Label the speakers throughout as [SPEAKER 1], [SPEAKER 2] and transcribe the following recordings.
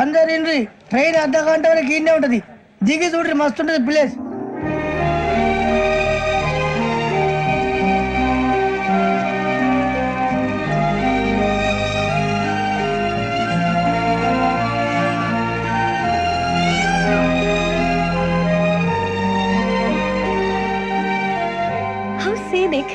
[SPEAKER 1] అందరు ఇండ్రి ట్రైన్ అర్ధ గంట వరకు ఇండే ఉంటుంది. దిగి చూడ్రి మస్తు ఉంటుంది ప్లేస్.
[SPEAKER 2] How scenic.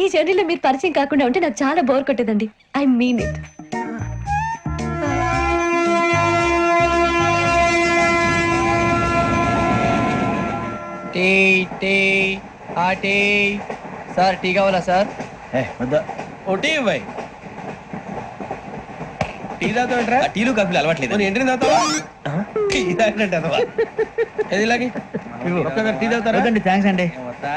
[SPEAKER 2] ఈ జర్నీలో మీరు పరిచయం కాకుండా ఉంటే నాకు చాలా bore కొట్టేదండి. I mean it
[SPEAKER 3] tea tea ఆ టీ. సార్ టీ కావాలా సార్?
[SPEAKER 4] ఒకటి ఇవ్వాయి టీ తాగుతాంట్రా
[SPEAKER 5] ఆ, టీలు కాఫీలు అలవాట్లేదు.
[SPEAKER 4] నేను ఎంట్రీ తాగుతావా?
[SPEAKER 5] ఆ?
[SPEAKER 4] టీ తాగినట్టు అదవా ఏది ఇలాగి? ఒక్కగారు టీ తాగుతారా?
[SPEAKER 3] థ్యాంక్స్ అండి.
[SPEAKER 4] వద్దా?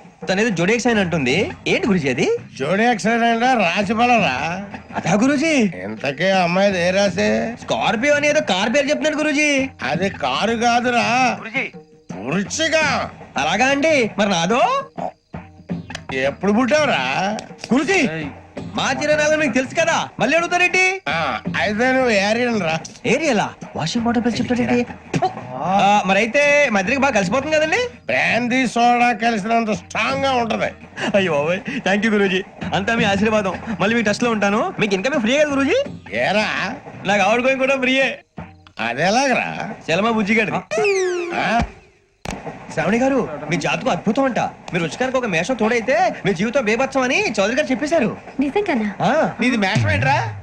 [SPEAKER 5] తనేదో జోడేక్స్ అని అంటుంది. ఏంటి గురుజీ అది?
[SPEAKER 6] జోడి యాక్సిడెంట్ రాసి రా
[SPEAKER 5] అదా గురుజీ.
[SPEAKER 6] ఇంతకీ అమ్మాయిది ఏ రాసి
[SPEAKER 5] స్కార్పియో అని ఏదో కార్ పేరు చెప్తున్నాడు గురుజీ.
[SPEAKER 6] అది కారు కాదురా. పురుచిగా
[SPEAKER 5] అలాగా అండి. మరి నాదో?
[SPEAKER 6] ఎప్పుడు పుట్టావురా?
[SPEAKER 5] గురుజీ మా చిరనాలు మీకు తెలుసు కదా. మళ్ళీ అడుగుతారేంటి?
[SPEAKER 6] ఆ, అయితే నువ్వు ఏరియన్ రా
[SPEAKER 5] ఏరియలా? వాషింగ్ వాటర్ పేరు చెప్తాడేంటి? మరైతే మధ్యకి బాగా కలిసిపోతుంది కదండి?
[SPEAKER 6] బ్రాందీ సోడా కలిసినంత స్ట్రాంగ్గా ఉంటది.
[SPEAKER 5] అయ్యో థ్యాంక్ యూ గురూజీ. అంతా మీ ఆశీర్వాదం. మళ్ళీ మీ టెస్ట్లో ఉంటాను. మీకు ఇంకా ఫ్రీ కదా గురూజీ?
[SPEAKER 6] ఏరా?
[SPEAKER 5] నాకు ఆవిడ గోయింగ్ కూడా ఫ్రీయే
[SPEAKER 6] అదెలాగరా
[SPEAKER 5] చలమా బుజ్జి గారిది.
[SPEAKER 6] ఆ?
[SPEAKER 5] శ్రావణి గారు మీ జాతకం అద్భుతం అంట. మీరు రుచికారికి ఒక మేషం తోడైతే మీ జీవితం బేబత్సం అని చౌదరి గారు చెప్పేశారు.
[SPEAKER 2] నిజంగానా?
[SPEAKER 5] ఆ,
[SPEAKER 4] నీది మేషం ఏంట్రా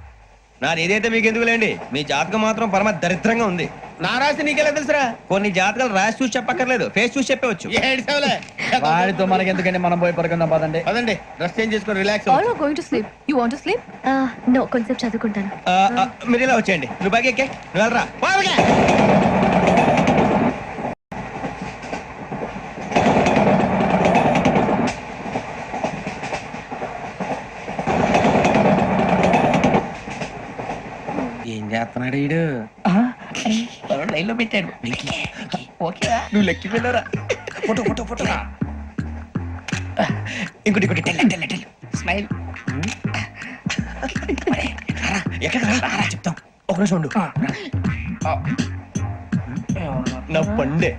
[SPEAKER 5] నాది ఏదైతే మీకు ఎందుకు లేండి మీ జాతకం మాత్రం పరమ దరిద్రంగా ఉంది.
[SPEAKER 4] నా రాసి నీకెలా తెలుసురా?
[SPEAKER 5] కొన్ని జాతకాలు రాసి చూసి చెప్పక్కర్లేదు. ఫేస్ చూసి చెప్పవచ్చు.
[SPEAKER 3] వాడితో మనకి ఎందుకండి మనం పోయి పడుకుందాం పదండి.
[SPEAKER 4] పదండి. డ్రెస్ చేంజ్ చేసుకొని
[SPEAKER 7] relax are going to sleep. You want to sleep?
[SPEAKER 2] No కొంచెం చదువుకుంటాను.
[SPEAKER 5] మీరు ఇలా వచ్చేయండి. నువ్వు బాగా ఎక్కే. నువ్వు వెళ్ళరా. బాగా
[SPEAKER 4] ఏం చేస్తున్నాడు వీడు లైన్లో పెట్టాడు
[SPEAKER 5] నువ్వు లెక్కి వెళ్ళరా. Photo photo photo. ఇంకోటి ఇంకోటి. Tell tell tell. స్మైల్. ఎక్కడ రా, రా, చెప్తాం. ఒక నిమిషం ఉండు. నా పండే.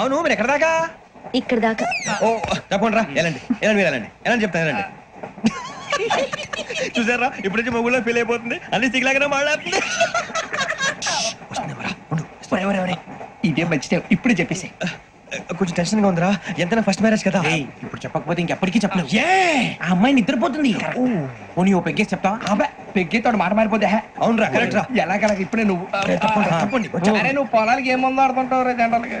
[SPEAKER 5] అవును మీరు ఎక్కడ దాకా?
[SPEAKER 2] ఇక్కడ దాకా.
[SPEAKER 5] ఓ తప్పకుండా రా వెళ్ళండి. వెళ్ళండి మీరు వెళ్ళండి. వెళ్ళండి చెప్తాను వెళ్ళండి. చూసారా? ఇప్పుడు నుంచి మొగుల్లో ఫీల్ అయిపోతుంది. అన్ని సిగ్లాగానే మాట్లాడుతుంది.
[SPEAKER 4] ఇదే మంచి టైం. ఇప్పుడే చెప్పేసి
[SPEAKER 5] కొంచెం టెన్షన్గా ఉందిరా. ఎంతైనా ఫస్ట్ మ్యారేజ్ కదా.
[SPEAKER 4] ఇప్పుడు చెప్పకపోతే ఇంకెప్పటికీ చెప్పలేవు. ఆ అమ్మాయి నిద్రపోతుంది. పోనీ ఓ పెగ్గేసి చెప్తా అబ్బా పెగ్గేతో మాట మారిపోతే హే.
[SPEAKER 5] అవునురా కరెక్ట్ రా.
[SPEAKER 4] ఎలాగలాగ ఇప్పుడే నువ్వు
[SPEAKER 5] తప్పండి, తప్పండి,
[SPEAKER 4] నువ్వు పొలాలకి ఏం ముందు ఆడుతుంటావు రే జనరల్గా?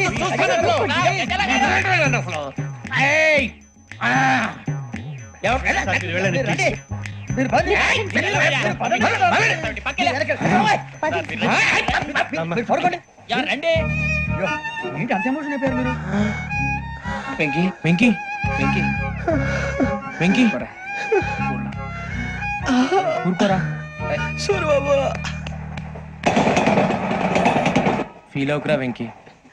[SPEAKER 3] ఏంటి అంత ఎమోషన్ అయిపోయారు మీరు?
[SPEAKER 4] వెంకీ. వెంకీ. వెంకీ. వెంకీ. ఊరుకోరా. ఫీల్ అవుకురా వెంకీ.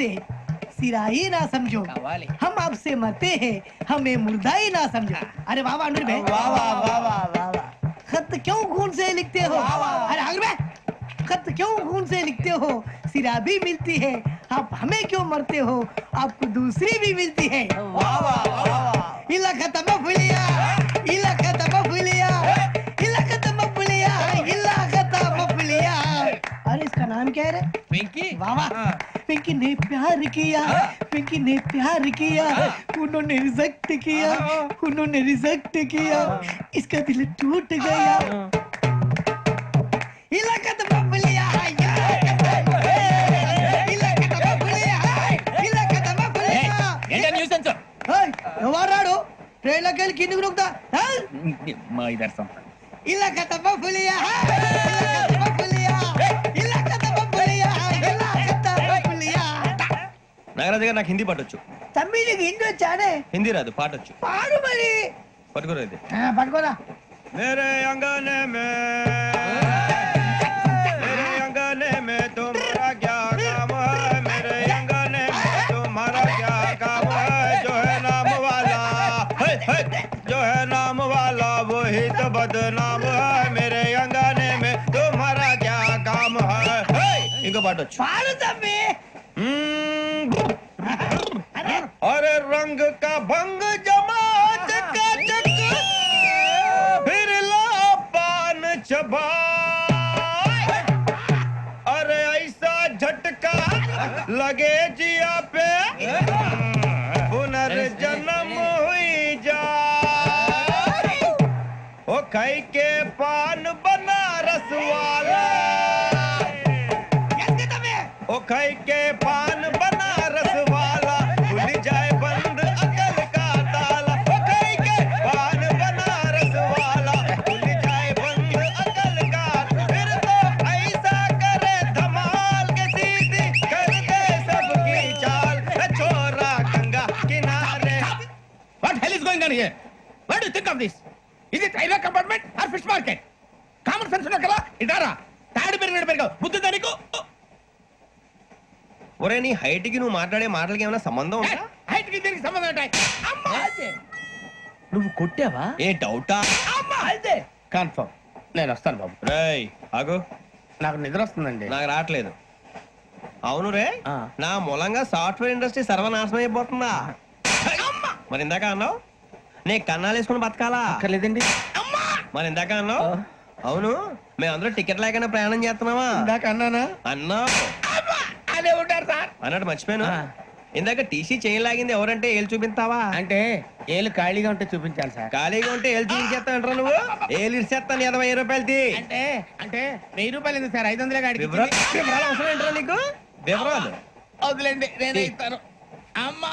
[SPEAKER 1] लिखता हूँ खून से सिरा ही ना समझो। हम आपसे मरते हैं हमें मुर्दा ही ना समझो। अरे वाह वाह अनुर भाई वाह वाह वाह वाह वाह वाह। खत क्यों खून से लिखते हो? अरे अनुर भाई खत क्यों खून से लिखते हो? सिरा भी मिलती है आप हमें क्यों मरते हो? आपको दूसरी भी मिलती है। इला खत्म फुलिया। क्या है रे
[SPEAKER 4] వెంకీ
[SPEAKER 1] वाह वाह पिंकी ने प्यार किया पिंकी ने प्यार किया उन्होंने रिजेक्ट किया उन्होंने रिजेक्ट किया इसका दिल टूट गया इलाका तो बबलिया इलाका तो बबलिया इलाका तो बबलिया
[SPEAKER 4] ఏంటా న్యూసెన్స్
[SPEAKER 1] ఎవరాడు ట్రైన్ లోకి వెళ్ళి కిందికి నొక్కుతా
[SPEAKER 4] మా ఇదర్శం
[SPEAKER 1] ఇలాక తప్ప పులియా ఇలాక తప్ప పులియా
[SPEAKER 5] నాగరాజు గారు నాకు హిందీ పాటొచ్చు.
[SPEAKER 1] తమ్మి హిందీ వచ్చానే
[SPEAKER 5] హిందీ రాదు పాటొచ్చు.
[SPEAKER 1] పాడు మరి. పట్టుకోరా
[SPEAKER 5] ఇది పట్టుకోరా. మేరే అంగనే మే. మేరే మే మేరే మే మే పాటొచ్చు.
[SPEAKER 1] పాడు తమ్మి.
[SPEAKER 5] भाई अरे ऐसा झटका लगे जिया पे। पुनर्जन्म हुई जा। ओ के पान
[SPEAKER 1] बना रसवाला
[SPEAKER 5] ओ खाई
[SPEAKER 4] on here what do think of this ఇది railway compartment or fish market common sense ఉన్న కదా ఇటారా తాడి పెరిగినట్టు పెరిగావు బుద్ధి దానికి.
[SPEAKER 5] ఒరే నీ హైట్కి నువ్వు మాట్లాడే మాటలకి ఏమైనా సంబంధం ఉందా?
[SPEAKER 4] హైట్కి దీనికి సంబంధం ఉంటాయి
[SPEAKER 3] నువ్వు కొట్టావా?
[SPEAKER 5] ఏ డౌటా?
[SPEAKER 4] కన్ఫర్మ్ నేను వస్తాను బాబు.
[SPEAKER 5] రేయ్ ఆగు.
[SPEAKER 4] నాకు నిద్ర వస్తుందండి.
[SPEAKER 5] నాకు రావట్లేదు. అవును రే. నా మూలంగా సాఫ్ట్వేర్ ఇండస్ట్రీ సర్వనాశనం అయిపోతుందా? మరి ఇందాక అన్నావు? నీ కన్నాలు వేసుకుని బతకాలా?
[SPEAKER 4] అక్కర్లేదండి.
[SPEAKER 5] మరి ఇందాక అన్నావు? అవును మేమందరూ టికెట్ లేకుండా ప్రయాణం చేస్తున్నావా
[SPEAKER 4] ఇందాక అన్నానా?
[SPEAKER 5] అన్నావు.
[SPEAKER 4] అదే ఉంటారు సార్.
[SPEAKER 5] అన్నట్టు మర్చిపోయాను. ఇందాక టీసీ చేయి లాగింది ఎవరంటే ఏళ్ళు చూపిస్తావా?
[SPEAKER 4] అంటే ఏళ్ళు ఖాళీగా ఉంటే చూపించాలి సార్.
[SPEAKER 5] ఖాళీగా ఉంటే ఏళ్ళు చూపించేస్తానంటారా నువ్వు? ఏళ్ళు ఇచ్చేస్తాను ఇరవై రూపాయలది
[SPEAKER 4] అంటే అంటే వెయ్యి రూపాయలు ఎందుకు సార్? ఐదు వందలే కాడికి
[SPEAKER 5] వివరాలు వివరాలు అవసరం ఏంట్రా నీకు? వివరాలు?
[SPEAKER 4] వదిలేండి నేనే ఇస్తాను. అమ్మా!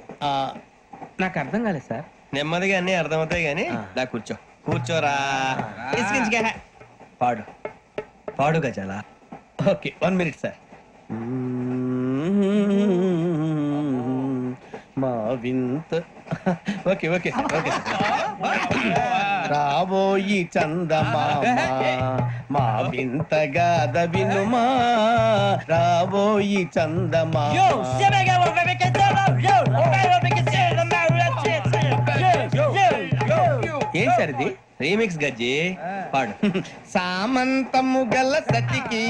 [SPEAKER 4] నాకు అర్థం కాలేదు సార్.
[SPEAKER 5] నెమ్మదిగా అన్ని అర్థమవుతాయి కానీ. దా కూర్చో. కూర్చోరా. పాడు. పాడు గజాల.
[SPEAKER 4] Okay one minute sir. మా వింత. Okay okay sir okay. రాబోయి చందమామ. మా వింత గాథ వినుమా. రాబోయి చందమామ. ఏం
[SPEAKER 5] రీమిక్స్ గజ్జి? పాడు.
[SPEAKER 4] సామంతము గల సతికి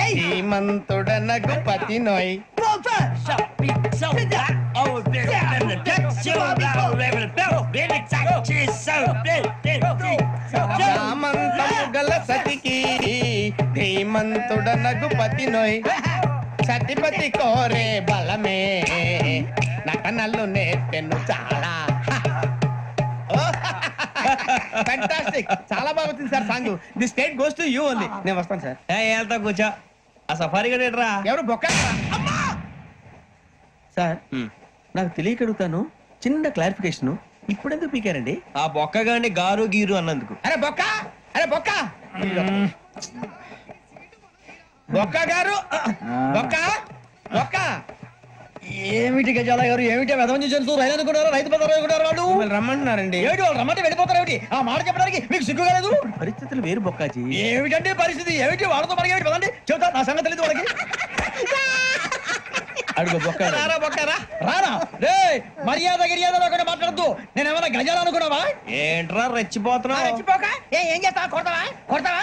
[SPEAKER 4] హేమంతుడనగు పతి నోయ్. సామంతము గల సతికి ధీమంతుడనగు పతి నోయ్. సతిపతి కోరే బలమే. నటనలు నేర్పెను చాలా. ఫ్యాంటాస్టిక్ చాలా బాగా వచ్చింది sir song. The state goes to you only. నేను వస్తాను సార్.
[SPEAKER 5] వెళ్తా కూర్చో. ఆ సఫారీ గడేట్రా
[SPEAKER 4] ఎవరు? బొక్క? అమ్మా! సార్ నాకు తెలియక అడుగుతాను చిన్న క్లారిఫికేషన్. ఇప్పుడెందుకు పీకారండి?
[SPEAKER 5] ఆ బొక్క గాని గారు గీరు అన్నందుకు.
[SPEAKER 4] అరే బొక్క! అరే బొక్క! బొక్క గారు బొక్క బొక్క.
[SPEAKER 3] ఏమిటి గజాల గారు ఏమిటి వెదవం చూసారు రైలు అనుకున్నారు? రైతు బజార్ అనుకున్నారు వాళ్ళు?
[SPEAKER 4] మిమ్మల్ని రమ్మంటున్నారండి.
[SPEAKER 3] ఏమిటి వాళ్ళు రమ్మంటే వెళ్ళిపోతారు ఏమిటి? ఆ మాట చెప్పడానికి మీకు సిగ్గు కాలేదు
[SPEAKER 4] పరిస్థితులు వేరు బొక్కాజీ.
[SPEAKER 3] ఏమిటంటే పరిస్థితి? ఏమిటి వాళ్ళతో మనకి ఏమిటి? పదండి చెబుతా నా సంగతి తెలియదు వాళ్ళకి.
[SPEAKER 4] అడుగు బొక్క.
[SPEAKER 5] రారా బొక్కరా
[SPEAKER 3] రారా. రే మర్యాద గిర్యాద లేకుండా మాట్లాడద్దు. నేను ఏమైనా గజాలు అనుకున్నావా?
[SPEAKER 5] ఏంట్రా రెచ్చిపోతున్నావు?
[SPEAKER 3] ఏం చేస్తావా? కొడతావా? కొడతావా?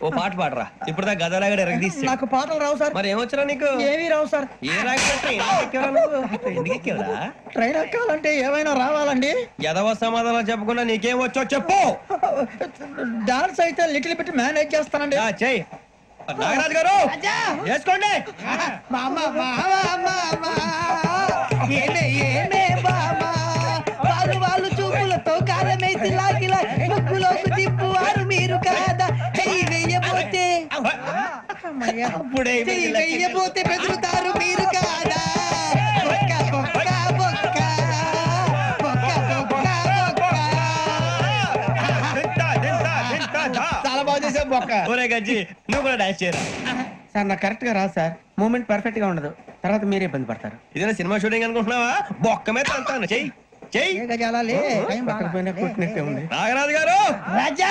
[SPEAKER 5] ఓ పాట పాడరా. ఇప్పుడు దా గదలాగడ ఎరగదీసి
[SPEAKER 3] నాకు పాటలు రావు సార్.
[SPEAKER 5] మరి ఏమొచ్చరా నీకు?
[SPEAKER 3] ఏమీ రావు సార్.
[SPEAKER 5] ఏ ఎక్కేవరా
[SPEAKER 3] ట్రైన్ ఎక్కాలంటే ఏమైనా రావాలండి?
[SPEAKER 5] ఎదవ సమాధానం చెప్పకుండా నీకేం వచ్చో చెప్పు.
[SPEAKER 3] డాన్స్ అయితే లిటిల్ బిట్ మేనేజ్ చేస్తానండి.
[SPEAKER 5] ఆ, చెయ్ నాగరాజు గారు
[SPEAKER 1] రాజా
[SPEAKER 5] చేసుకోండి
[SPEAKER 1] మామ మామ మామ ఏమే ఏమే మామ వాళ్ళు వాళ్ళు చూపులతో కారమేసి లాగిలా
[SPEAKER 5] అప్పుడే
[SPEAKER 1] వెయ్యబోతే బెదురుతారు మీరు కాదా? బొక్క బొక్క.
[SPEAKER 4] చాలా బాగా చేసావు బొక్క.
[SPEAKER 5] ఒరే గజ్జి నువ్వు కూడా డాన్స్ చేయరా?
[SPEAKER 4] సార్ నాకు కరెక్ట్గా రాదు సార్. మూమెంట్ పర్ఫెక్ట్గా ఉండదు. తర్వాత మీరే ఇబ్బంది పడతారు.
[SPEAKER 5] ఇదేనా సినిమా షూటింగ్ అనుకుంటున్నావా? బొక్క మీద అంటాను. చెయ్యి చెయ్యి. నాగరాజు గారు!
[SPEAKER 1] రాజా!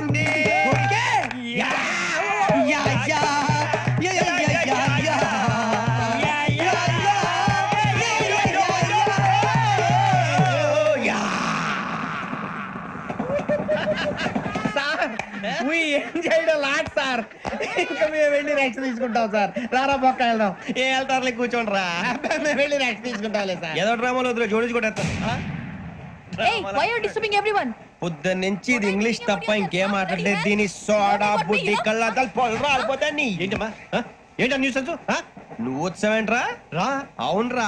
[SPEAKER 4] ఇంకా మేము వెళ్ళి రెస్ట్ తీసుకుంటాం సార్. రారా బొక్క వెళ్దాం.
[SPEAKER 5] ఏ వెళ్తారులే కూర్చోండి రా.
[SPEAKER 4] మేము వెళ్ళి రెస్ట్ తీసుకుంటాంలే సార్.
[SPEAKER 5] ఏదో డ్రామాలో వద్దులే జోడించి కొట్టేస్తా
[SPEAKER 7] Hey, why are you disturbing everyone?
[SPEAKER 5] పొద్దున్న నుంచి ఇది ఇంగ్లీష్ తప్ప ఇంకేం మాట్లాడలేదు. దీని సోడా బుడ్డి కళ్ళ పొలం రాలిపోతా నీ ఏంటమ్మా? ఏంటా న్యూస్ నువ్వు వచ్చావేంట్రా? రా. అవునరా.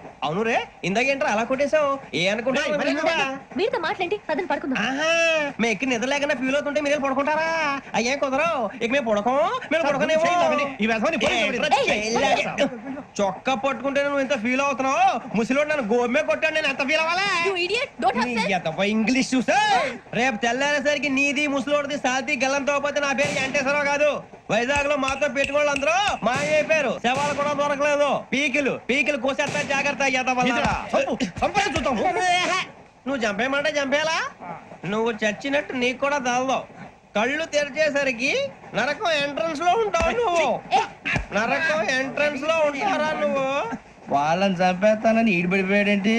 [SPEAKER 5] అవును రే ఇందాకేంట్రా అలా కొట్టేశావు? ఏ అనుకుంటున్నావు
[SPEAKER 2] వీరితో మాట్లాడి అతను పడుకుందాం.
[SPEAKER 5] ఆహా మేము ఎక్కి నిద్ర లేకుండా ఫీల్ అవుతుంటే మీరు పడుకుంటారా? అయ్యేం కుదరవు ఇక మేము పడకం మేము పడకనేమో. చొక్కా పట్టుకుంటే నువ్వు ఇంత ఫీల్ అవుతున్నావు? ముసలివాడు నన్ను గోమే కొట్టాడు నేను ఎంత ఫీల్ అవ్వాలా? ఇంగ్లీష్ చూసా రేపు తెల్లారేసరికి నీది ముసలోడిది సాతి గల్లంతో పోతే నా పేరు వెంకటేశ్వరరావు కాదు. వైజాగ్లో మాతో పెట్టుకోళ్ళు అందరూ మాయైపోయారు శవాలు కూడా దొరకలేదు. పీకిలు పీకిలు కోసేస్తా జాగ్రత్త నువ్వు చంపేయమంటే చంపేలా? నువ్వు చచ్చినట్టు నీకు కూడా తగదు కళ్ళు తెరిచేసరికి నరకం ఎంట్రన్స్లో ఉంటావు నువ్వు. నరకం ఎంట్రన్స్లో ఉంటారా నువ్వు?
[SPEAKER 3] వాళ్ళని చంపేస్తానని ఈడిపడిపోయాడేంటి?